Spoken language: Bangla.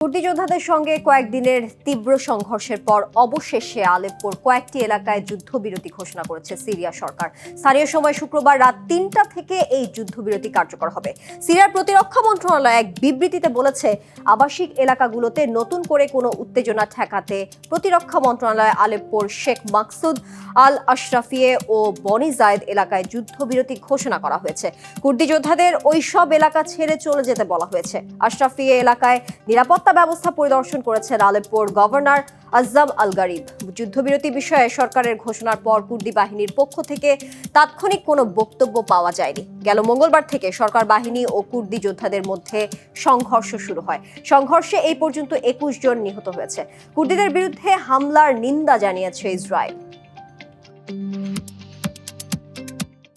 কুর্দি যোদ্ধাদের সঙ্গে কয়েকদিনের তীব্র সংঘর্ষের পর অবশেষে আলেপ্পোর কয়েকটি এলাকায় যুদ্ধবিরতি ঘোষণা করেছে সিরিয়া সরকার। স্থানীয় সময় শুক্রবার রাত তিনটা থেকে এই যুদ্ধবিরতি কার্যকর হবে। সিরিয়ার প্রতিরক্ষা মন্ত্রণালয় এক বিবৃতিতে বলেছে, আবাসিক এলাকাগুলোতে নতুন করে কোনো উত্তেজনা ঠেকাতে প্রতিরক্ষা মন্ত্রণালয় আলেপ্পোর শেখ মাকসুদ আল আশরাফিয়ে ও বনি জায়েদ এলাকায় যুদ্ধবিরতি ঘোষণা করা হয়েছে। কুর্দি যোদ্ধাদের ওই সব এলাকা ছেড়ে চলে যেতে বলা হয়েছে। আশরাফিয়ে এলাকায় নিরাপত্তা ব্যবস্থা পরিদর্শন করেছেন আলেপ্পোর গভর্নর আজম আল গারিব যুদ্ধবিরতি বিষয়ে সরকারের ঘোষণার পর কুর্দি বাহিনীর পক্ষ থেকে তাৎক্ষণিক কোনো বক্তব্য পাওয়া যায়নি। গেল মঙ্গলবার থেকে সরকার বাহিনী ও কুর্দি যোদ্ধাদের মধ্যে সংঘর্ষ শুরু হয়। সংঘর্ষে এই পর্যন্ত একুশ জন নিহত হয়েছে। কুর্দিদের বিরুদ্ধে হামলার নিন্দা জানিয়েছে ইসরায়েল।